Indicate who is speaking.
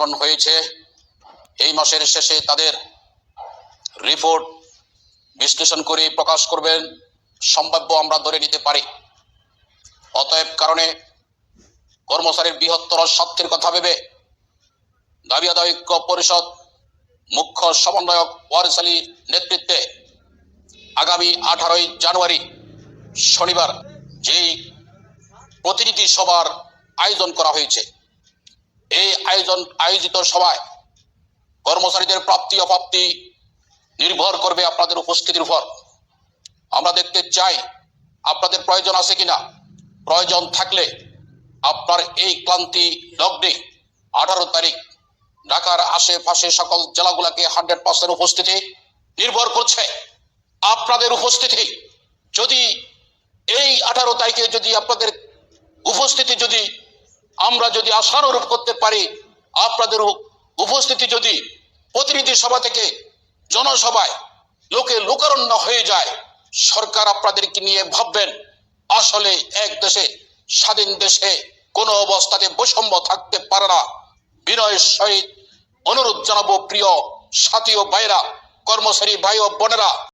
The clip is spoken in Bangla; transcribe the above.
Speaker 1: গঠন হয়েছে। এই মাসের শেষে তাদের রিপোর্ট বিশ্লেষণ করে প্রকাশ করবেন। সম্ভাব্য আমরা ধরে নিতে পারি। অতএব কারণে কর্মচারীর বৃহত্তর স্বার্থের কথা ভেবে দাবি আদায় ঐক্য পরিষদ মুখ্য সমন্বয়ক ওয়ারিস আলীর নেতৃত্বে আগামী আঠারোই জানুয়ারি শনিবার যেই প্রতিনিধি সভার আয়োজন করা হয়েছে। এই আয়োজন, আয়োজিত সভায় কর্মচারীদের প্রাপ্তি অপ্রাপ্তি নির্ভর করবে আপনাদের উপস্থিতির উপর। আমরা দেখতে চাই আপনাদের প্রয়োজন আছে কিনা। প্রয়োজন থাকলে আপনার এই ক্লান্তি লগ্নে আঠারো তারিখ ঢাকার আশেপাশে সকল জেলাগুলোকে হান্ড্রেড পার্সেন্ট উপস্থিতি নির্ভর করছে। আপনাদের উপস্থিতি যদি এই আঠারো তারিখে যদি আপনাদের উপস্থিতি যদি আমরা যদি আশানুরূপ করতে পারি, আপনাদের উপস্থিতি যদি প্রতিনিধি সভা থেকে জনসভায় লোকে লোকারণ্য হয়ে যায়, সরকার আপনাদেরকে নিয়ে ভাববেন, আসলে এক দেশে, স্বাধীন দেশে কোনো অবস্থাতে বৈষম্য থাকতে পারে না। বিনয়ের সহিত অনুরোধ জানাব প্রিয় সাথী ও ভাইরা, কর্মচারী ভাই ও বোনেরা।